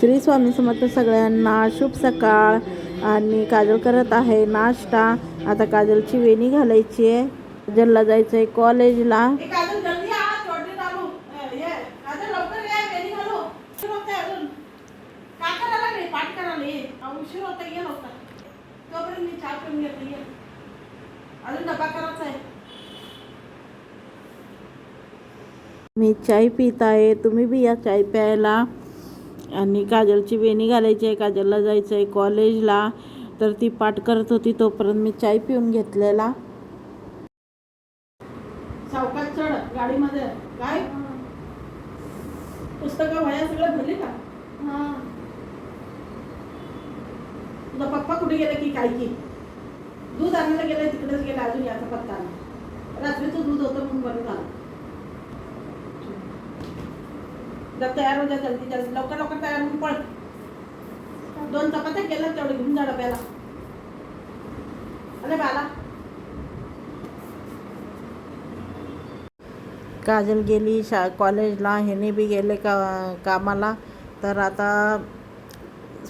श्री स्वामी समर्थ सगळ्यांना शुभ सकाळ. आणि काजल करत आहे नाश्ता. आता काजलची वेणी घालायची आहे. काजलला जायचं आहे कॉलेजला मी चाय पित आहे. तुम्ही बी या चाय प्यायला. आणि काजलची वेणी घालायची आहे काजलला जायचं आहे कॉलेजला. तर ती पाठ करत होती तोपर्यंत मी चाय पिऊन घेतलेला. सावकाश चढ गाडीमध्ये. काय? पुस्तकं वह्या सगळं भरली का? तुझा पप्पा कुठे गेले की काय की? दूध आणायला गेलं तिकडेच गेलं अजून याचा पत्ता नाही रात्रीचं दूध होतं म्हणून बरं झालं जा तयार हो जा जल्दी जल्दी लवकर लवकर तयार होऊन पळ दोन चपात्या केल्या तेवढे घेऊन जा डब्याला. अरे बाला काजल गेली शा कॉलेजला ह्याने बी गेले का कामाला. तर आता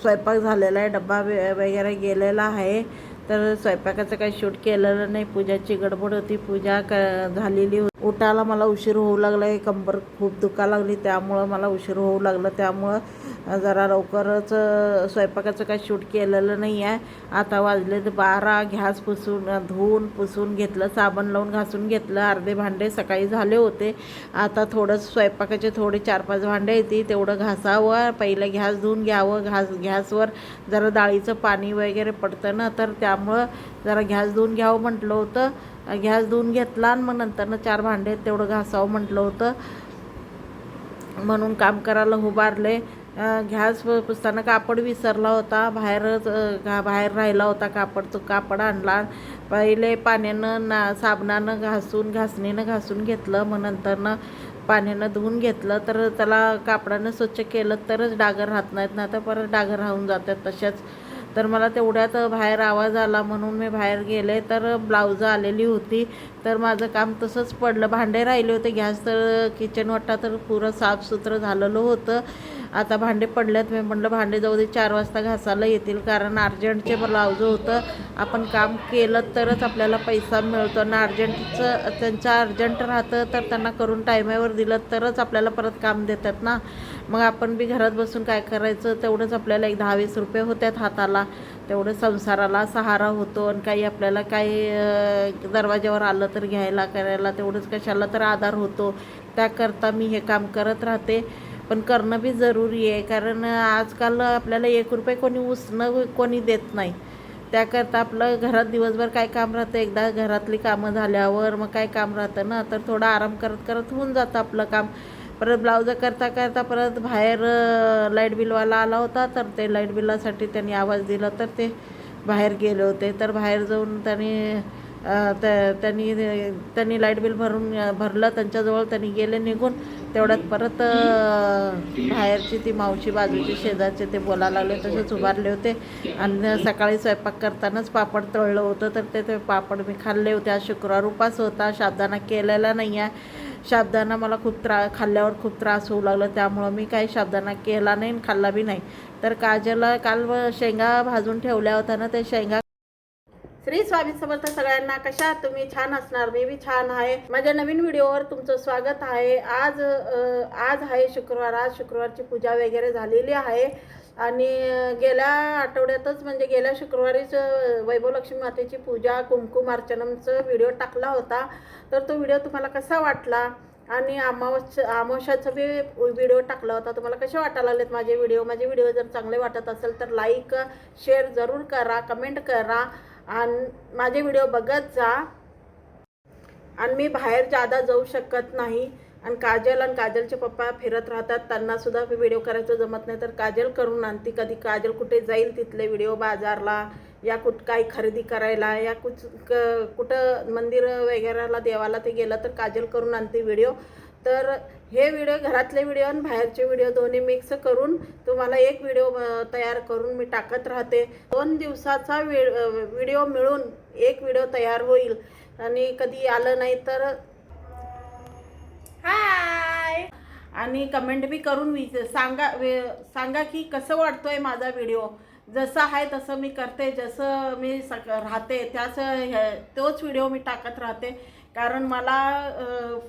स्वयंपाक झालेला आहे डब्बा वगैरे गेलेला आहे. तर स्वयंपाकाचं काही शूट केलेलं नाही. पूजाची गडबड होती. पूजा क झालेली होती. उठायला मला उशीर होऊ लागला. आहे कंबर खूप दुखा लागली. त्यामुळं मला उशीर होऊ लागलं. त्यामुळं जरा लवकरच स्वयंपाकाचं काही शूट केलेलं नाही आहे. आता वाजले तर बारा घास पुसून धुवून पुसून घेतलं साबण लावून घासून घेतलं अर्धे भांडे सकाळी झाले होते. आता थोडं स्वयंपाकाचे थोडे चार पाच भांडे येते तेवढं घासावं पहिलं घास धुवून घ्यावं घास गॅसवर जरा डाळीचं पाणी वगैरे पडतं ना तर त्यामुळं जरा घॅस धुवून घ्यावं म्हटलं होतं. घॅस धुवून घेतला आणि मग नंतरनं चार भांडे आहेत तेवढं घासावं म्हटलं होतं. म्हणून काम करायला उभारले. अं, पुसताना कापड विसरला होता. बाहेरच घा बाहेर राहिला होता कापड. तो कापड आणला. पहिले पाण्यानं ना साबणानं घासून घासणीनं घासून घेतलं. मग नंतरनं पाण्यानं धुवून घेतलं. तर त्याला कापडानं स्वच्छ केलं तरच डागर राहत नाहीत. ना तर परत डागर राहून जातात तशाच. तर मला तेवढ्यात बाहेर आवाज आला. म्हणून मी बाहेर गेले. तर ब्लाऊज आलेली होती. तर माझं काम तसंच पडलं. भांडे राहिले होते. गॅस तर किचन वाटा तर पुरं साफसुथरं झालेलं होतं. आता भांडे पडल्यात मी म्हटलं भांडे जाऊ दे चार वाजता घासायला येतील. कारण अर्जंटचे ब्लाउज होतं आपण काम केलं तरच आपल्याला पैसा मिळतो. आणि अर्जंटचं त्यांचं अर्जंट राहतं तर त्यांना करून टायमावर दिलं तरच आपल्याला परत काम देतात ना. मग आपण बी घरात बसून काय करायचं? तेवढंच आपल्याला एक दहा वीस रुपये होत्यात हाताला. तेवढं संसाराला सहारा होतो आणि काही आपल्याला काही दरवाजावर दरवाज्यावर आलं तर घ्यायला करायला तेवढंच कशाला तर आधार होतो. त्याकरता मी हे काम करत राहते. पण करणं बी जरुरी आहे. कारण आजकाल आपल्याला एक रुपये कोणी उसणं कोणी देत नाही. त्याकरता आपलं घरात दिवसभर काय काम राहतं? एकदा घरातली कामं झाल्यावर मग काय काम राहतं ना? तर थोडं आराम करत करत होऊन जातं आपलं काम. परत ब्लाउज करता करता परत बाहेर लाइट बिलवाला आला होता तर ते लाइट बिलासाठी त्यांनी आवाज दिला तर ते बाहेर गेले होते. तर बाहेर जाऊन त्यांनी त्या- त्यांनी त्यांनी लाइट बिल भरून भरलं त्यांच्याजवळ त्यांनी गेले निघून. तेवढ्यात परत बाहेरची ती मावशी बाजूची शेजारचे ते बोलायला लागले तसेच उभारले होते. आणि सकाळी स्वयंपाक करतानाच पापड तळलं होतं तर ते ते पापड मी खाल्ले होते. आज शुक्रवार उपास होता शाबदाना केलेला नाही आहे शाबदाना मला खूप त्रा खाल्ल्यावर खूप त्रास होऊ लागला त्यामुळं मी काही शाबदाना केला नाही आणि खाल्ला बी नाही. तर काजला काल व शेंगा भाजून ठेवल्या होत्या ना ते शेंगा श्री स्वामी समर्थ सगळ्यांना कशा तुम्ही छान असणार मी बी छान आहे. माझ्या नवीन व्हिडिओवर तुमचं स्वागत आहे. आज आज आहे शुक्रवार. आज शुक्रवारची पूजा वगैरे झालेली आहे. आणि गेल्या आठवड्यातच म्हणजे गेल्या शुक्रवारीच वैभवलक्ष्मी मातेची पूजा कुमकुम अर्चनमचं व्हिडिओ टाकला होता. तर तो व्हिडिओ तुम्हाला कसा वाटला? आणि अमावस अमावस्याचा बी व्हिडिओ टाकला होता. तुम्हाला कसे वाटायला लागलेत माझे व्हिडिओ? माझे व्हिडिओ जर चांगले वाटत असेल तर लाईक शेअर जरूर करा कमेंट करा. आणि माझे व्हिडिओ बघत जा. आणि मी बाहेर जादा जाऊ शकत नाही. आणि काजल आणि काजलचे पप्पा फिरत राहतात. त्यांनासुद्धा व्हिडिओ करायचं जमत नाही. तर काजल करून आणते. कधी काजल कुठे जाईल तिथले व्हिडिओ बाजारला. या कुठ काही खरेदी करायला. या कुठ क- कुठं मंदिर वगैरेला देवाला ते गेलं तर काजल करून आणते व्हिडिओ. तर हे व्हिडिओ घरातले व्हिडिओ आणि बाहेरचे व्हिडिओ दोन्ही मिक्स करून तुम्हाला एक व्हिडिओ तयार करून मी टाकत राहते. दोन दिवसाचा व्हिडिओ मिळून एक व्हिडिओ तयार होईल. आणि कधी आलं नाही तर हाय! आणि कमेंट बी करून विच सांगा वे- सांगा की कसं वाटतोय माझा व्हिडिओ जसं आहे तसं मी करते. जसं मी सक राहते त्याच तोच व्हिडिओ मी टाकत राहते. कारण मला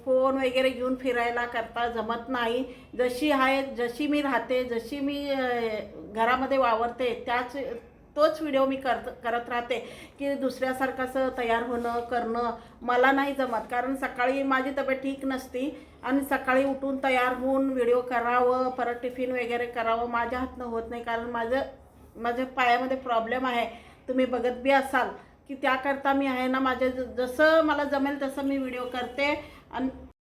फोन वगैरे घेऊन फिरायला करता जमत नाही. जशी आहे जशी मी राहते जशी मी घरामध्ये वावरते त्याच तोच व्हिडिओ मी करत करत राहते की दुसऱ्यासारखं असं तयार होणं करणं मला नाही जमत. कारण सकाळी माझी तब्येत ठीक नसती आणि सकाळी उठून तयार होऊन व्हिडिओ करावं परत टिफिन वगैरे करावं माझ्या हातनं होत नाही. कारण माझं माझ्या पायामध्ये प्रॉब्लेम आहे. तुम्ही बघत बी असाल. की त्याकरता मी आहे ना माझ्या ज- जसं मला जमेल तसं मी व्हिडिओ करते. आणि